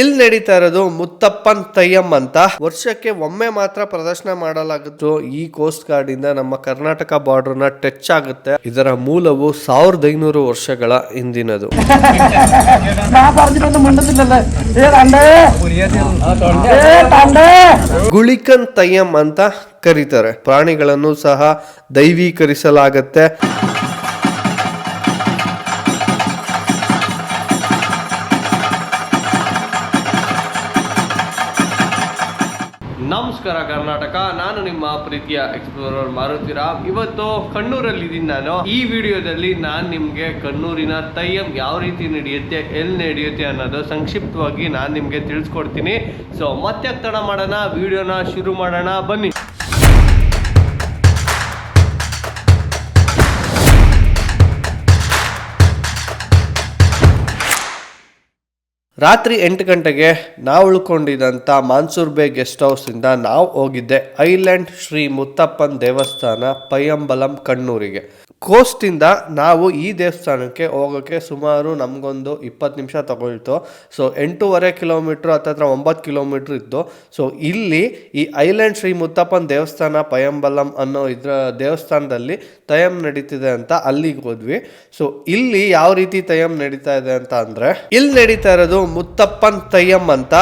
ಇಲ್ಲಿ ನಡೀತಾ ಇರೋದು ಮುತ್ತಪ್ಪನ್ ತಯ್ಯಮ್ ಅಂತ. ವರ್ಷಕ್ಕೆ ಒಮ್ಮೆ ಮಾತ್ರ ಪ್ರದರ್ಶನ ಮಾಡಲಾಗುತ್ತೆ ಈ ಕೋಸ್ಟ್ ಗಾರ್ಡ್ ಇಂದ ನಮ್ಮ ಕರ್ನಾಟಕ ಬಾರ್ಡರ್ನ ಟಚ್ ಆಗುತ್ತೆ. ಇದರ ಮೂಲವು ಸಾವಿರದ ಐನೂರು ವರ್ಷಗಳ ಹಿಂದಿನದು. ಗುಳಿಕನ್ ತಯ್ಯಮ್ ಅಂತ ಕರೀತಾರೆ. ಪ್ರಾಣಿಗಳನ್ನು ಸಹ ದೈವೀಕರಿಸಲಾಗತ್ತೆ. ನಮಸ್ಕಾರ ಕರ್ನಾಟಕ, ನಾನು ನಿಮ್ಮ ಪ್ರೀತಿಯ ಎಕ್ಸ್ಪ್ಲೋರರ್ ಮಾರುತಿರಾಮ್ ಇವತ್ತು ಕಣ್ಣೂರಲ್ಲಿ ಇದ್ದೀನಿ ನಾನು. ಈ ವಿಡಿಯೋದಲ್ಲಿ ನಾನು ನಿಮಗೆ ಕಣ್ಣೂರಿನ ತಯ್ಯಂ ಯಾವ ರೀತಿ ನಡೆಯುತ್ತೆ, ಎಲ್ಲಿ ನಡೆಯುತ್ತೆ ಅನ್ನೋದು ಸಂಕ್ಷಿಪ್ತವಾಗಿ ನಾನು ನಿಮಗೆ ತಿಳಿಸ್ಕೊಡ್ತೀನಿ. ಸೊ ಮತ್ತೆ ತಡ ಮಾಡೋಣ, ವಿಡಿಯೋನ ಶುರು ಮಾಡೋಣ, ಬನ್ನಿ. ರಾತ್ರಿ ಎಂಟು ಗಂಟೆಗೆ ನಾವು ಉಳ್ಕೊಂಡಿದ್ದಂಥ ಮಾನ್ಸೂರ್ ಬೇ ಗೆಸ್ಟ್ ಹೌಸಿಂದ ನಾವು ಹೋಗಿದ್ದೆ ಐಲ್ಯಾಂಡ್ ಶ್ರೀ ಮುತ್ತಪ್ಪನ್ ದೇವಸ್ಥಾನ ಪಯ್ಯಂಬಲಂ ಕಣ್ಣೂರಿಗೆ. ಕೋಸ್ಟಿಂದ ನಾವು ಈ ದೇವಸ್ಥಾನಕ್ಕೆ ಹೋಗೋಕ್ಕೆ ಸುಮಾರು ನಮಗೊಂದು ಇಪ್ಪತ್ತು ನಿಮಿಷ ತಗೊಳ್ತು. ಸೊ ಎಂಟೂವರೆ ಕಿಲೋಮೀಟ್ರ್ ಹತ್ತತ್ರ ಒಂಬತ್ತು ಕಿಲೋಮೀಟ್ರ್ ಇತ್ತು. ಸೊ ಇಲ್ಲಿ ಈ ಐಲ್ಯಾಂಡ್ ಶ್ರೀ ಮುತ್ತಪ್ಪನ್ ದೇವಸ್ಥಾನ, ಪಯಂಬಲಂ ಅನ್ನೋ ಇದರ ದೇವಸ್ಥಾನದಲ್ಲಿ ತಯಂ ನಡೀತಿದೆ ಅಂತ ಅಲ್ಲಿಗೆ ಹೋದ್ವಿ. ಸೊ ಇಲ್ಲಿ ಯಾವ ರೀತಿ ತಯಂ ನಡೀತಾ ಇದೆ ಅಂತ ಅಂದರೆ, ಇಲ್ಲಿ ನಡೀತಾ ಇರೋದು ಮುತ್ತಪ್ಪನ್ ತಯ್ಯಂ ಅಂತ.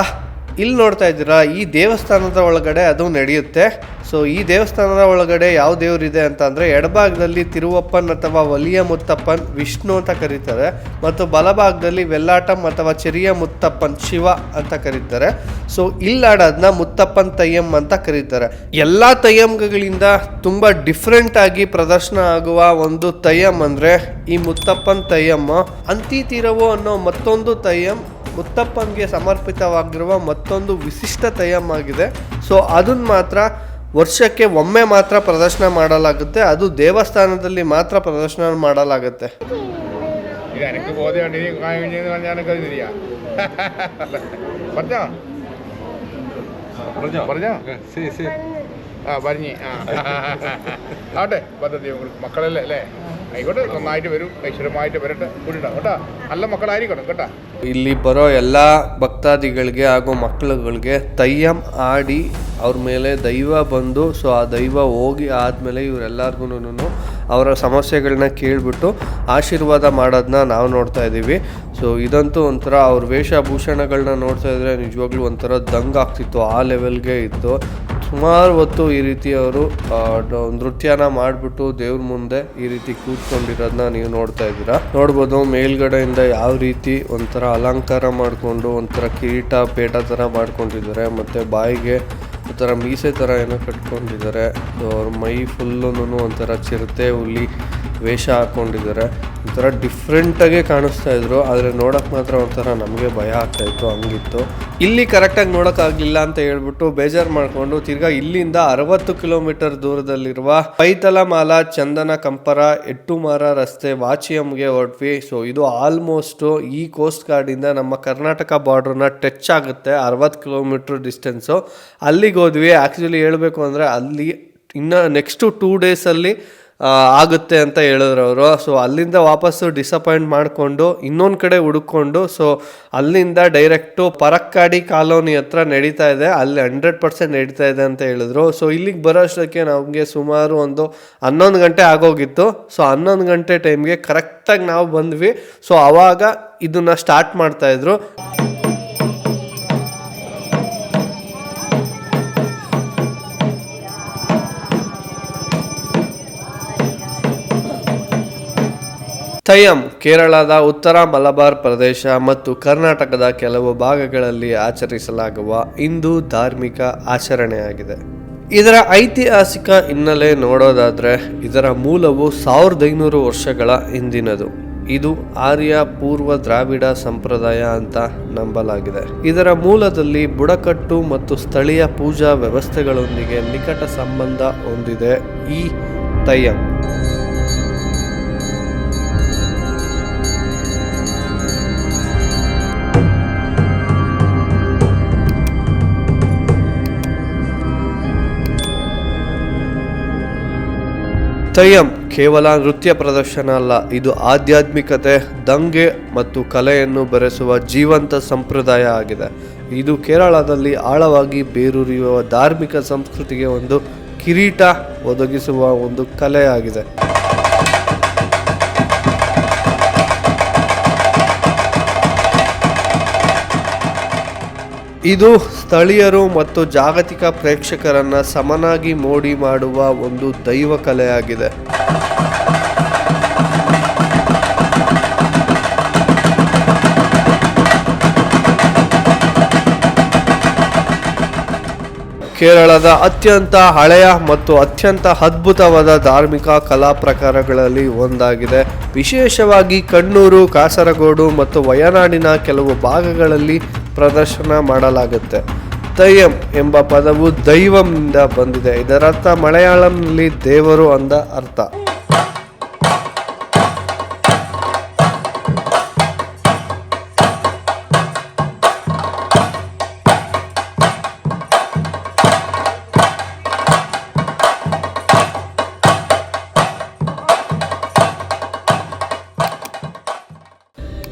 ಇಲ್ಲಿ ನೋಡ್ತಾ ಇದ್ದೀರಾ, ಈ ದೇವಸ್ಥಾನದ ಒಳಗಡೆ ಅದು ನಡೆಯುತ್ತೆ. ಸೊ ಈ ದೇವಸ್ಥಾನದ ಒಳಗಡೆ ಯಾವ ದೇವರಿದೆ ಅಂತ ಅಂದರೆ, ಎಡಭಾಗದಲ್ಲಿ ತಿರುವಪ್ಪನ್ ಅಥವಾ ವಲಿಯ ಮುತ್ತಪ್ಪನ್ ವಿಷ್ಣು ಅಂತ ಕರೀತಾರೆ. ಮತ್ತು ಬಲಭಾಗದಲ್ಲಿ ವೆಲ್ಲಾಟಂ ಅಥವಾ ಚೆರಿಯ ಮುತ್ತಪ್ಪನ್ ಶಿವ ಅಂತ ಕರೀತಾರೆ. ಸೊ ಇಲ್ಲಾಡೋದನ್ನ ಮುತ್ತಪ್ಪನ್ ತಯ್ಯಂ ಅಂತ ಕರೀತಾರೆ. ಎಲ್ಲ ತಯ್ಯಂಗಳಿಂದ ತುಂಬ ಡಿಫ್ರೆಂಟ್ ಆಗಿ ಪ್ರದರ್ಶನ ಆಗುವ ಒಂದು ತಯ್ಯಂ ಅಂದರೆ, ಈ ಮುತ್ತಪ್ಪನ್ ತಯ್ಯಂ ಅಂತಿ ತೀರವು ಅನ್ನೋ ಮತ್ತೊಂದು ತಯ್ಯಂ ಮುತ್ತಪ್ಪನ್ಗೆ ಸಮರ್ಪಿತವಾಗಿರುವ ಮತ್ತೊಂದು ವಿಶಿಷ್ಟ ತಯ್ಯಂ ಆಗಿದೆ ಸೊ ಅದನ್ನ ಮಾತ್ರ ವರ್ಷಕ್ಕೆ ಒಮ್ಮೆ ಮಾತ್ರ ಪ್ರದರ್ಶನ ಮಾಡಲಾಗುತ್ತೆ ಅದು ದೇವಸ್ಥಾನದಲ್ಲಿ ಮಾತ್ರ ಪ್ರದರ್ಶನ ಮಾಡಲಾಗುತ್ತೆ ഇത് എനിക്ക് ബോധ്യമുണ്ട് ഇനി കഴിഞ്ഞെന്ന് പറഞ്ഞാൽ തിരിയാ പറഞ്ഞോ പറഞ്ഞോ പറഞ്ഞോ ശരി ശരി ആ പറഞ്ഞ് ആ ആട്ടെ പദ്ധതി മക്കളല്ലേ അല്ലേ ആയിക്കോട്ടെ നന്നായിട്ട് വരും ഐശ്വര്യമായിട്ട് വരട്ടെ കൂടിട്ടോ കേട്ടോ നല്ല മക്കളായിരിക്കണം കേട്ടോ ಇಲ್ಲಿ ಬರೋ ಎಲ್ಲ ಭಕ್ತಾದಿಗಳಿಗೆ ಹಾಗೂ ಮಕ್ಕಳುಗಳಿಗೆ ತಯ್ಯಂ ಆಡಿ ಅವ್ರ ಮೇಲೆ ದೈವ ಬಂದು ಸೊ ಆ ದೈವ ಹೋಗಿ ಆದಮೇಲೆ ಇವರೆಲ್ಲರಿಗೂ ಅವರ ಸಮಸ್ಯೆಗಳನ್ನ ಕೇಳಿಬಿಟ್ಟು ಆಶೀರ್ವಾದ ಮಾಡೋದನ್ನ ನಾವು ನೋಡ್ತಾ ಇದ್ದೀವಿ ಸೊ ಇದಂತೂ ಒಂಥರ ಅವ್ರ ವೇಷಭೂಷಣಗಳನ್ನ ನೋಡ್ತಾ ಇದ್ರೆ ನಿಜವಾಗ್ಲೂ ಒಂಥರ ದಂಗ್ ಆಗ್ತಿತ್ತು ಆ ಲೆವೆಲ್ಗೆ ಇತ್ತು ಸುಮಾರು ಹೊತ್ತು ಈ ರೀತಿ ಅವರು ನೃತ್ಯನ ಮಾಡಿಬಿಟ್ಟು ದೇವ್ರ ಮುಂದೆ ಈ ರೀತಿ ಕೂತ್ಕೊಂಡಿರೋದನ್ನ ನೀವು ನೋಡ್ತಾ ಇದ್ದೀರಾ. ನೋಡ್ಬೋದು ಮೇಲ್ಗಡೆಯಿಂದ ಯಾವ ರೀತಿ ಒಂಥರ ಅಲಂಕಾರ ಮಾಡಿಕೊಂಡು, ಒಂಥರ ಕಿರೀಟ, ಪೇಟ ಥರ ಮಾಡ್ಕೊಂಡಿದ್ದಾರೆ, ಮತ್ತು ಬಾಯಿಗೆ ಒಂಥರ ಮೀಸೆ ಥರ ಏನೋ ಕಟ್ಕೊಂಡಿದ್ದಾರೆ. ಅವ್ರ ಮೈ ಫುಲ್ಲೂ ಒಂಥರ ಚಿರತೆ ಹುಲಿ ವೇಷ ಹಾಕ್ಕೊಂಡಿದ್ದಾರೆ ಒಂಥರ ಡಿಫ್ರೆಂಟಾಗೇ ಕಾಣಿಸ್ತಾ ಇದ್ರು. ಆದರೆ ನೋಡೋಕೆ ಮಾತ್ರ ಒಂಥರ ನಮಗೆ ಭಯ ಆಗ್ತಾ ಇತ್ತು, ಹಂಗಿತ್ತು. ಇಲ್ಲಿ ಕರೆಕ್ಟಾಗಿ ನೋಡೋಕ್ಕಾಗಲಿಲ್ಲ ಅಂತ ಹೇಳ್ಬಿಟ್ಟು ಬೇಜಾರು ಮಾಡಿಕೊಂಡು ತಿರ್ಗಾ ಇಲ್ಲಿಂದ ಅರವತ್ತು ಕಿಲೋಮೀಟರ್ ದೂರದಲ್ಲಿರುವ ಪೈತಲಮಾಲ ಚಂದನ ಕಂಪರ ಎಟ್ಟುಮಾರ ರಸ್ತೆ ವಾಚಿಯಂಗೆ ಹೊರಟ್ವಿ ಸೊ ಇದು ಆಲ್ಮೋಸ್ಟು ಈ ಕೋಸ್ಟ್ ಗಾರ್ಡಿಂದ ನಮ್ಮ ಕರ್ನಾಟಕ ಬಾರ್ಡ್ರನ್ನ ಟಚ್ ಆಗುತ್ತೆ, ಅರವತ್ತು ಕಿಲೋಮೀಟ್ರ್ ಡಿಸ್ಟೆನ್ಸು ಅಲ್ಲಿಗೆ ಹೋದ್ವಿ. ಆ್ಯಕ್ಚುಲಿ ಹೇಳಬೇಕು ಅಂದರೆ ಅಲ್ಲಿ ಇನ್ನು ನೆಕ್ಸ್ಟು ಟೂ ಡೇಸಲ್ಲಿ ಆಗುತ್ತೆ ಅಂತ ಹೇಳಿದ್ರು ಅವರು. ಸೊ ಅಲ್ಲಿಂದ ವಾಪಸ್ಸು ಡಿಸಪಾಯಿಂಟ್ ಮಾಡಿಕೊಂಡು ಇನ್ನೊಂದು ಕಡೆ ಹುಡುಕೊಂಡು ಸೊ ಅಲ್ಲಿಂದ ಡೈರೆಕ್ಟು ಪರಕ್ಕಾಡಿ ಕಾಲೋನಿ ಹತ್ರ ನಡೀತಾ ಇದೆ. ಅಲ್ಲಿ ಹಂಡ್ರೆಡ್ ಪರ್ಸೆಂಟ್ ನಡೀತಾ ಇದೆ ಅಂತ ಹೇಳಿದ್ರು. ಸೊ ಇಲ್ಲಿಗೆ ಬರೋ ಅಷ್ಟಕ್ಕೆ ನಮಗೆ ಸುಮಾರು ಒಂದು ಹನ್ನೊಂದು ಗಂಟೆ ಆಗೋಗಿತ್ತು. ಸೊ ಹನ್ನೊಂದು ಗಂಟೆ ಟೈಮ್ಗೆ ಕರೆಕ್ಟಾಗಿ ನಾವು ಬಂದ್ವಿ. ಸೊ ಆವಾಗ ಇದನ್ನ ಸ್ಟಾರ್ಟ್ ಮಾಡ್ತಾಯಿದ್ರು ತಯಂ, ಕೇರಳದ ಉತ್ತರ ಮಲಬಾರ್ ಪ್ರದೇಶ ಮತ್ತು ಕರ್ನಾಟಕದ ಕೆಲವು ಭಾಗಗಳಲ್ಲಿ ಆಚರಿಸಲಾಗುವ ಹಿಂದೂ ಧಾರ್ಮಿಕ ಆಚರಣೆಯಾಗಿದೆ. ಇದರ ಐತಿಹಾಸಿಕ ಹಿನ್ನೆಲೆ ನೋಡೋದಾದರೆ, ಇದರ ಮೂಲವು ಸಾವಿರದ ಐನೂರು ವರ್ಷಗಳ ಹಿಂದಿನದು. ಇದು ಆರ್ಯ ಪೂರ್ವ ದ್ರಾವಿಡ ಸಂಪ್ರದಾಯ ಅಂತ ನಂಬಲಾಗಿದೆ. ಇದರ ಮೂಲದಲ್ಲಿ ಬುಡಕಟ್ಟು ಮತ್ತು ಸ್ಥಳೀಯ ಪೂಜಾ ವ್ಯವಸ್ಥೆಗಳೊಂದಿಗೆ ನಿಕಟ ಸಂಬಂಧ ಹೊಂದಿದೆ ಈ ತಯ್ಯಂ ತಯ್ಯಂ ಕೇವಲ ನೃತ್ಯ ಪ್ರದರ್ಶನ ಅಲ್ಲ, ಇದು ಆಧ್ಯಾತ್ಮಿಕತೆ, ದಂಗೆ ಮತ್ತು ಕಲೆಯನ್ನು ಬೆರೆಸುವ ಜೀವಂತ ಸಂಪ್ರದಾಯ ಆಗಿದೆ. ಇದು ಕೇರಳದಲ್ಲಿ ಆಳವಾಗಿ ಬೇರೂರಿಯುವ ಧಾರ್ಮಿಕ ಸಂಸ್ಕೃತಿಗೆ ಒಂದು ಕಿರೀಟ ಒದಗಿಸುವ ಒಂದು ಕಲೆಯಾಗಿದೆ. ಇದು ಸ್ಥಳೀಯರು ಮತ್ತು ಜಾಗತಿಕ ಪ್ರೇಕ್ಷಕರನ್ನ ಸಮನಾಗಿ ಮೋಡಿ ಮಾಡುವ ಒಂದು ದೈವ ಕಲೆಯಾಗಿದೆ. ಕೇರಳದ ಅತ್ಯಂತ ಹಳೆಯ ಮತ್ತು ಅತ್ಯಂತ ಅದ್ಭುತವಾದ ಧಾರ್ಮಿಕ ಕಲಾ ಪ್ರಕಾರಗಳಲ್ಲಿ ಒಂದಾಗಿದೆ. ವಿಶೇಷವಾಗಿ ಕಣ್ಣೂರು, ಕಾಸರಗೋಡು ಮತ್ತು ವಯನಾಡಿನ ಕೆಲವು ಭಾಗಗಳಲ್ಲಿ ಪ್ರದರ್ಶನ ಮಾಡಲಾಗುತ್ತೆ. ದೈಯಂ ಎಂಬ ಪದವು ದೈವಂನಿಂದ ಬಂದಿದೆ. ಇದರರ್ಥ ಮಲಯಾಳಂನಲ್ಲಿ ದೇವರು ಅಂದ ಅರ್ಥ.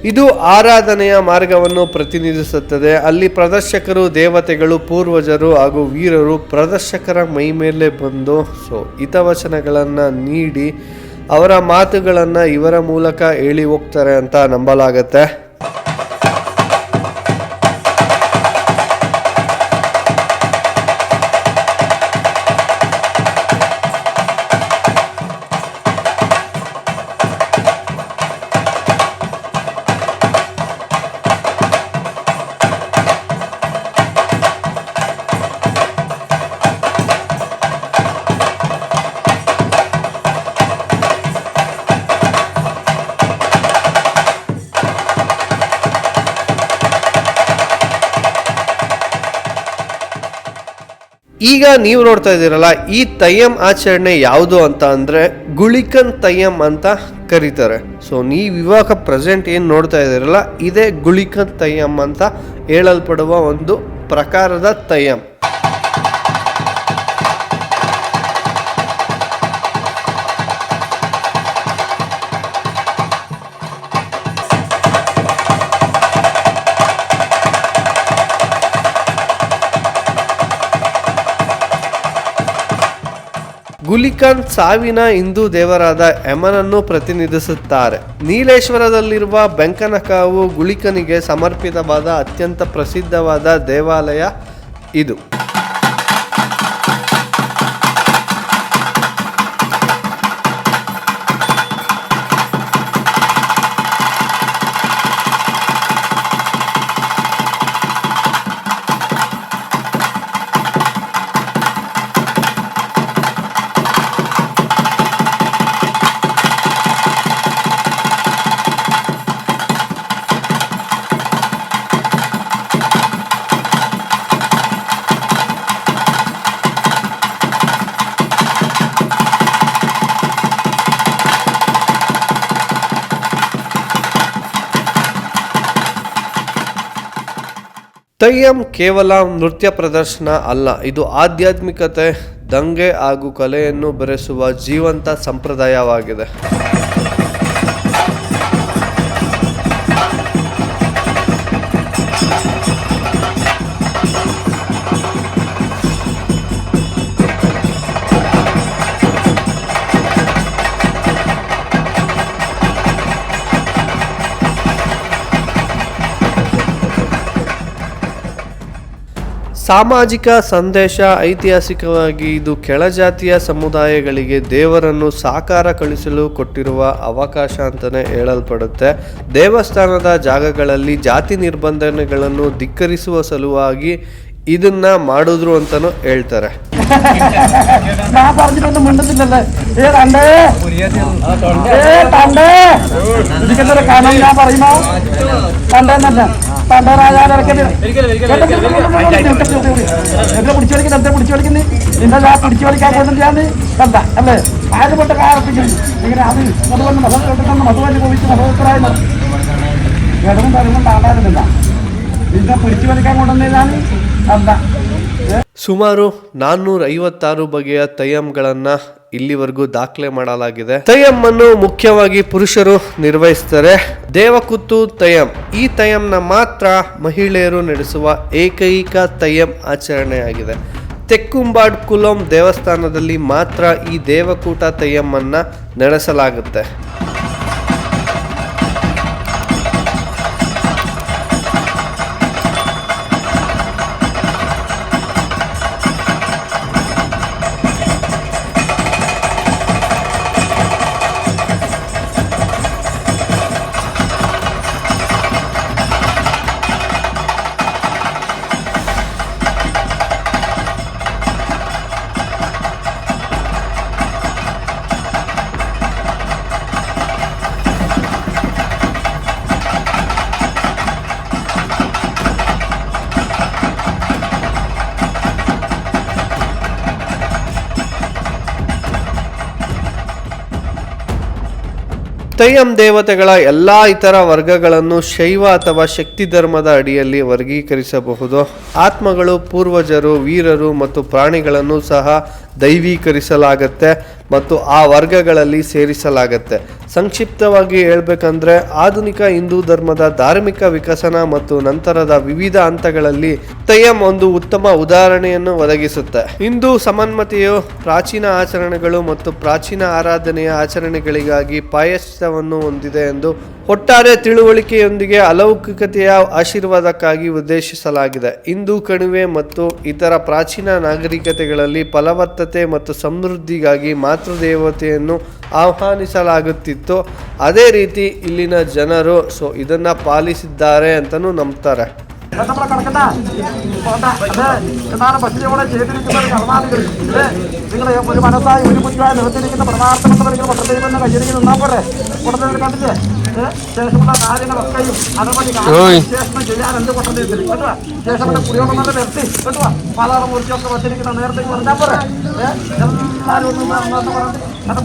ಇದು ಆರಾಧನೆಯ ಮಾರ್ಗವನ್ನು ಪ್ರತಿನಿಧಿಸುತ್ತದೆ. ಅಲ್ಲಿ ಪ್ರದರ್ಶಕರು, ದೇವತೆಗಳು, ಪೂರ್ವಜರು ಹಾಗೂ ವೀರರು ಪ್ರದರ್ಶಕರ ಮೈ ಮೇಲೆ ಬಂದು, ಸೊ, ಹಿತವಚನಗಳನ್ನು ನೀಡಿ ಅವರ ಮಾತುಗಳನ್ನು ಇವರ ಮೂಲಕ ಹೇಳಿ ಹೋಗ್ತಾರೆ ಅಂತ ನಂಬಲಾಗತ್ತೆ. ಈಗ ನೀವು ನೋಡ್ತಾ ಇದ್ದೀರಲ್ಲ, ಈ ತಯ್ಯಂ ಆಚರಣೆ ಯಾವುದು ಅಂತ ಅಂದರೆ ಗುಳಿಕನ್ ತಯ್ಯಂ ಅಂತ ಕರೀತಾರೆ. ಸೊ ನೀವು ಇವಾಗ ಪ್ರೆಸೆಂಟ್ ಏನು ನೋಡ್ತಾ ಇದ್ದೀರಲ್ಲ, ಇದೇ ಗುಳಿಕನ್ ತಯ್ಯಂ ಅಂತ ಹೇಳಲ್ಪಡುವ ಒಂದು ಪ್ರಕಾರದ ತಯ್ಯಂ ಗುಲಿಕನ್ ಸಾವಿನ ಹಿಂದೂ ದೇವರಾದ ಯಮನನ್ನು ಪ್ರತಿನಿಧಿಸುತ್ತಾರೆ. ನೀಲೇಶ್ವರದಲ್ಲಿರುವ ಬೆಂಕನಕಾವು ಗುಳಿಕನಿಗೆ ಸಮರ್ಪಿತವಾದ ಅತ್ಯಂತ ಪ್ರಸಿದ್ಧವಾದ ದೇವಾಲಯ ಇದು. ತಯ್ಯಂ ಕೇವಲ ನೃತ್ಯ ಪ್ರದರ್ಶನ ಅಲ್ಲ ಇದು ಆಧ್ಯಾತ್ಮಿಕತೆ ದಂಗೆ ಹಾಗೂ ಕಲೆಯನ್ನು ಬೆರೆಸುವ ಜೀವಂತ ಸಂಪ್ರದಾಯವಾಗಿದೆ. ಸಾಮಾಜಿಕ ಸಂದೇಶ ಐತಿಹಾಸಿಕವಾಗಿ ಇದು ಕೆಳಜಾತಿಯ ಸಮುದಾಯಗಳಿಗೆ ದೇವರನ್ನು ಸಾಕಾರ ಕಳಿಸಲು ಕೊಟ್ಟಿರುವ ಅವಕಾಶ ಅಂತಲೇ ಹೇಳಲ್ಪಡುತ್ತೆ. ದೇವಸ್ಥಾನದ ಜಾಗಗಳಲ್ಲಿ ಜಾತಿ ನಿರ್ಬಂಧನೆಗಳನ್ನು ಧಿಕ್ಕರಿಸುವ ಸಲುವಾಗಿ ಇದನ್ನ ಮಾಡಿದ್ರು ಅಂತಲೂ ಹೇಳ್ತಾರೆ. ഞാൻ പറഞ്ഞിട്ടൊന്നും മിണ്ടുന്നില്ലല്ലേ ഏ തണ്ടേ ഏ തണ്ടേ ഇരിക്കുന്നൊരു കാണാൻ ഞാൻ പറയുമ്പോ തണ്ടേന്നല്ല തണ്ടേ രാജാവിറക്കി എന്നെ പിടിച്ചു വലിക്കുന്നത് എന്താ പിടിച്ചു വലിക്കുന്നത് നിന്നെ ഞാൻ പിടിച്ചു വലിക്കാൻ പോകുന്നില്ലാന്ന് കണ്ട അല്ലേ ആദ്യപ്പെട്ട കാലത്തേക്ക് ഇങ്ങനെ അത് അതുകൊണ്ട് മതം കേട്ടിട്ടൊന്ന് മധുവല്ലി പോയിട്ട് മതോത്തരായി ഇടവും തരവും താണ്ടായിരുന്നില്ല നിന്നെ പിടിച്ചു വലിക്കാൻ കൊണ്ടുവന്നതാണ് കണ്ട ಸುಮಾರು ನಾನ್ನೂರ ಐವತ್ತಾರು ಬಗೆಯ ತಯ್ಯಂಗಳನ್ನು ಇಲ್ಲಿವರೆಗೂ ದಾಖಲೆ ಮಾಡಲಾಗಿದೆ. ತಯಂ ಅನ್ನು ಮುಖ್ಯವಾಗಿ ಪುರುಷರು ನಿರ್ವಹಿಸ್ತಾರೆ ದೇವಕುತ್ತು ತಯಂ. ಈ ತಯಂನ ಮಾತ್ರ ಮಹಿಳೆಯರು ನಡೆಸುವ ಏಕೈಕ ತಯಂ ಆಚರಣೆಯಾಗಿದೆ. ತೆಕ್ಕುಂಬಾಡ್ ಕುಲಂ ದೇವಸ್ಥಾನದಲ್ಲಿ ಮಾತ್ರ ಈ ದೇವಕೂಟ ತಯಮ್ಮನ್ನು ನಡೆಸಲಾಗುತ್ತೆ. ತಯ್ಯಂ ದೇವತೆಗಳ ಎಲ್ಲ ಇತರ ವರ್ಗಗಳನ್ನು ಶೈವ ಅಥವಾ ಶಕ್ತಿ ಧರ್ಮದ ಅಡಿಯಲ್ಲಿ ವರ್ಗೀಕರಿಸಬಹುದು. ಆತ್ಮಗಳು ಪೂರ್ವಜರು, ವೀರರು ಮತ್ತು ಪ್ರಾಣಿಗಳನ್ನು ಸಹ ದೈವೀಕರಿಸಲಾಗತ್ತೆ ಮತ್ತು ಆ ವರ್ಗಗಳಲ್ಲಿ ಸೇರಿಸಲಾಗತ್ತೆ. ಸಂಕ್ಷಿಪ್ತವಾಗಿ ಹೇಳಬೇಕಂದ್ರೆ ಆಧುನಿಕ ಹಿಂದೂ ಧರ್ಮದ ಧಾರ್ಮಿಕ ವಿಕಸನ ಮತ್ತು ನಂತರದ ವಿವಿಧ ಹಂತಗಳಲ್ಲಿ ತಯ್ಯಂ ಒಂದು ಉತ್ತಮ ಉದಾಹರಣೆಯನ್ನು ಒದಗಿಸುತ್ತೆ. ಹಿಂದೂ ಸಮನ್ಮತೆಯು ಪ್ರಾಚೀನ ಆಚರಣೆಗಳು ಮತ್ತು ಪ್ರಾಚೀನ ಆರಾಧನೆಯ ಆಚರಣೆಗಳಿಗಾಗಿ ಪಾಯಸವನ್ನು ಹೊಂದಿದೆ ಎಂದು ಒಟ್ಟಾರೆ ತಿಳುವಳಿಕೆಯೊಂದಿಗೆ ಅಲೌಕಿಕತೆಯ ಆಶೀರ್ವಾದಕ್ಕಾಗಿ ಉದ್ದೇಶಿಸಲಾಗಿದೆ. ಹಿಂದೂ ಕಣಿವೆ ಮತ್ತು ಇತರ ಪ್ರಾಚೀನ ನಾಗರಿಕತೆಗಳಲ್ಲಿ ಫಲವತ್ತತೆ ಮತ್ತು ಸಮೃದ್ಧಿಗಾಗಿ ಮಾತೃದೇವತೆಯನ್ನು ಆಹ್ವಾನಿಸಲಾಗುತ್ತಿತ್ತು. ಅದೇ ರೀತಿ ಇಲ್ಲಿನ ಜನರು, ಸೊ, ಇದನ್ನು ಪಾಲಿಸಿದ್ದಾರೆ ಅಂತಲೂ ನಂಬ್ತಾರೆ. നമ്മളെ കിടക്കണ്ട പോണ്ട. അതെ എന്നാണ് ഭക്തിയോടെ ചെയ്തിരിക്കുന്ന ഒരു കർമാദികൾ ഇത് നിങ്ങൾ ഒരു മനസ്സായി ഒരു ബുദ്ധിയായി നിർത്തിയിരിക്കുന്ന പരമാർത്ഥമെന്ന് നിങ്ങൾ പത്രദൈവം കയ്യിലേക്ക് നിന്നാ പോരെ. കൂടുതൽ കണ്ടില്ലേ? ശേഷമുള്ള കാര്യങ്ങളൊക്കെയും അതേപോലെ ശേഷം ചെയ്യാൻ എന്ത് പത്രദൈവത്തിൽ കേട്ടോ? ശേഷമുള്ള കുടിയോളം നിർത്തി കേട്ടോ? പാലാളം മുറിച്ചൊക്കെ വച്ചിരിക്കുന്ന നേരത്തെ പറഞ്ഞാൽ പോരെ? എല്ലാവരും ഒന്ന് പറഞ്ഞിട്ട് അത്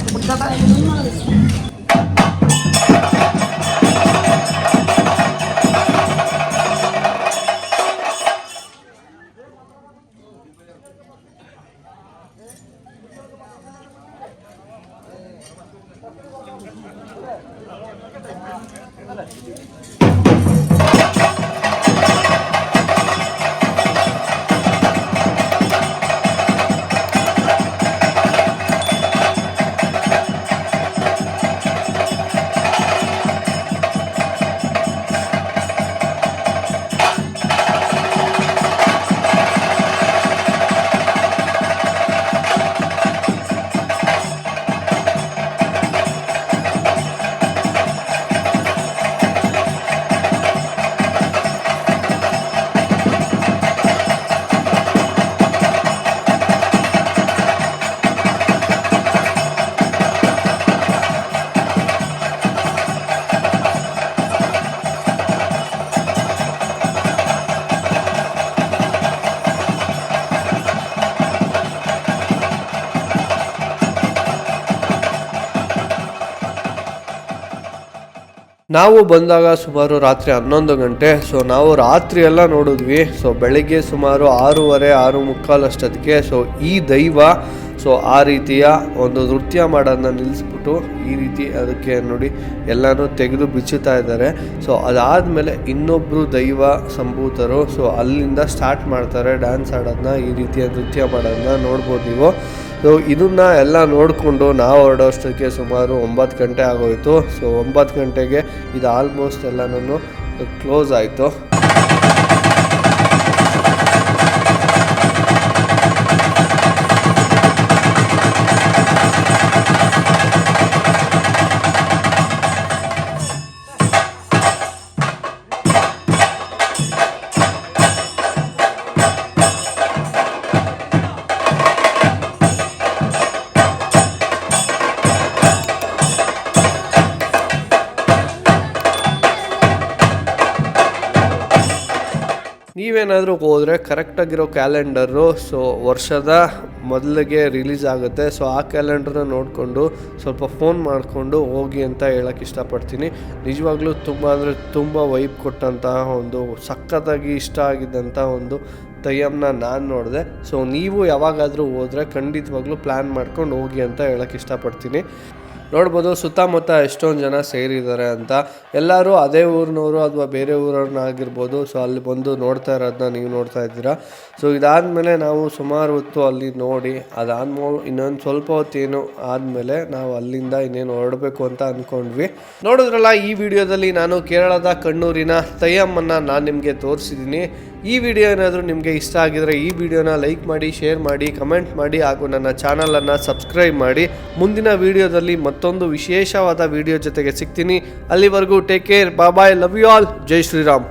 ನಾವು ಬಂದಾಗ ಸುಮಾರು ರಾತ್ರಿ ಹನ್ನೊಂದು ಗಂಟೆ. ಸೊ ನಾವು ರಾತ್ರಿ ಎಲ್ಲ ನೋಡಿದ್ವಿ. ಸೊ ಬೆಳಿಗ್ಗೆ ಸುಮಾರು ಆರೂವರೆ, ಆರು ಮುಕ್ಕಾಲಷ್ಟೊತ್ತಿಗೆ ಸೊ ಈ ದೈವ ಸೊ ಆ ರೀತಿಯ ಒಂದು ನೃತ್ಯ ಮಾಡೋದನ್ನ ನಿಲ್ಲಿಸ್ಬಿಟ್ಟು ಈ ರೀತಿ ಅದಕ್ಕೆ ನೋಡಿ ಎಲ್ಲನೂ ತೆಗೆದು ಬಿಚ್ಚುತ್ತಾ ಇದ್ದಾರೆ. ಸೊ ಅದಾದಮೇಲೆ ಇನ್ನೊಬ್ಬರು ದೈವ ಸಂಭೂತರು ಸೊ ಅಲ್ಲಿಂದ ಸ್ಟಾರ್ಟ್ ಮಾಡ್ತಾರೆ. ಡ್ಯಾನ್ಸ್ ಆಡೋದನ್ನ, ಈ ರೀತಿಯ ನೃತ್ಯ ಮಾಡೋದನ್ನ ನೋಡ್ಬೋದು ನೀವು. ಸೊ ಇದನ್ನ ಎಲ್ಲ ನೋಡಿಕೊಂಡು ನಾವು ಹೊರಡೋಷ್ಟಕ್ಕೆ ಸುಮಾರು ಒಂಬತ್ತು ಗಂಟೆ ಆಗೋಯ್ತು. ಸೊ ಒಂಬತ್ತು ಗಂಟೆಗೆ ಇದು ಆಲ್ಮೋಸ್ಟ್ ಎಲ್ಲನೂ ಕ್ಲೋಸ್ ಆಯಿತು. ನೀವೇನಾದರೂ ಹೋದರೆ ಕರೆಕ್ಟಾಗಿರೋ ಕ್ಯಾಲೆಂಡರು ಸೊ ವರ್ಷದ ಮೊದಲಿಗೆ ರಿಲೀಸ್ ಆಗುತ್ತೆ. ಸೊ ಆ ಕ್ಯಾಲೆಂಡರ್ನ ನೋಡಿಕೊಂಡು ಸ್ವಲ್ಪ ಫೋನ್ ಮಾಡಿಕೊಂಡು ಹೋಗಿ ಅಂತ ಹೇಳೋಕ್ಕೆ ಇಷ್ಟಪಡ್ತೀನಿ. ನಿಜವಾಗ್ಲೂ ತುಂಬ ಅಂದರೆ ತುಂಬ ವೈಬ್ ಕೊಟ್ಟಂತಹ ಒಂದು ಸಖತ್ತಾಗಿ ಇಷ್ಟ ಆಗಿದ್ದಂಥ ಒಂದು ತಯ್ಯಮ್ನ ನಾನು ನೋಡಿದೆ. ಸೊ ನೀವು ಯಾವಾಗಾದರೂ ಹೋದರೆ ಖಂಡಿತವಾಗ್ಲೂ ಪ್ಲ್ಯಾನ್ ಮಾಡ್ಕೊಂಡು ಹೋಗಿ ಅಂತ ಹೇಳೋಕ್ಕೆ ಇಷ್ಟಪಡ್ತೀನಿ. ನೋಡ್ಬೋದು ಸುತ್ತಮುತ್ತ ಎಷ್ಟೊಂದು ಜನ ಸೇರಿದ್ದಾರೆ ಅಂತ. ಎಲ್ಲರೂ ಅದೇ ಊರಿನವರು ಅಥವಾ ಬೇರೆ ಊರವ್ರನ್ನಾಗಿರ್ಬೋದು. ಸೊ ಅಲ್ಲಿ ಬಂದು ನೋಡ್ತಾ ಇರೋದನ್ನ ನೀವು ನೋಡ್ತಾ ಇದ್ದೀರಾ. ಸೊ ಇದಾದಮೇಲೆ ನಾವು ಸುಮಾರು ಹೊತ್ತು ಅಲ್ಲಿ ನೋಡಿ, ಅದಾದ್ಮೋ ಇನ್ನೊಂದು ಸ್ವಲ್ಪ ಹೊತ್ತೇನು ಆದಮೇಲೆ ನಾವು ಅಲ್ಲಿಂದ ಇನ್ನೇನು ಹೊರಡಬೇಕು ಅಂತ ಅಂದ್ಕೊಂಡ್ವಿ ನೋಡಿದ್ರಲ್ಲ, ಈ ವಿಡಿಯೋದಲ್ಲಿ ನಾನು ಕೇರಳದ ಕಣ್ಣೂರಿನ ತಯ್ಯಮ್ಮನ್ನ ನಾನು ನಿಮಗೆ ತೋರಿಸಿದ್ದೀನಿ. ಈ ವಿಡಿಯೋ ಏನಾದರೂ ನಿಮಗೆ ಇಷ್ಟ ಆಗಿದರೆ ಈ ವಿಡಿಯೋನ ಲೈಕ್ ಮಾಡಿ ಶೇರ್ ಮಾಡಿ ಕಮೆಂಟ್ ಮಾಡಿ ಹಾಗೂ ನನ್ನ ಚಾನಲನ್ನು ಸಬ್ಸ್ಕ್ರೈಬ್ ಮಾಡಿ. ಮುಂದಿನ ವಿಡಿಯೋದಲ್ಲಿ ಮತ್ತೊಂದು ವಿಶೇಷವಾದ ವಿಡಿಯೋ ಜೊತೆಗೆ ಸಿಗ್ತೀನಿ. ಅಲ್ಲಿವರೆಗೂ take care bye love you all Jai Shriram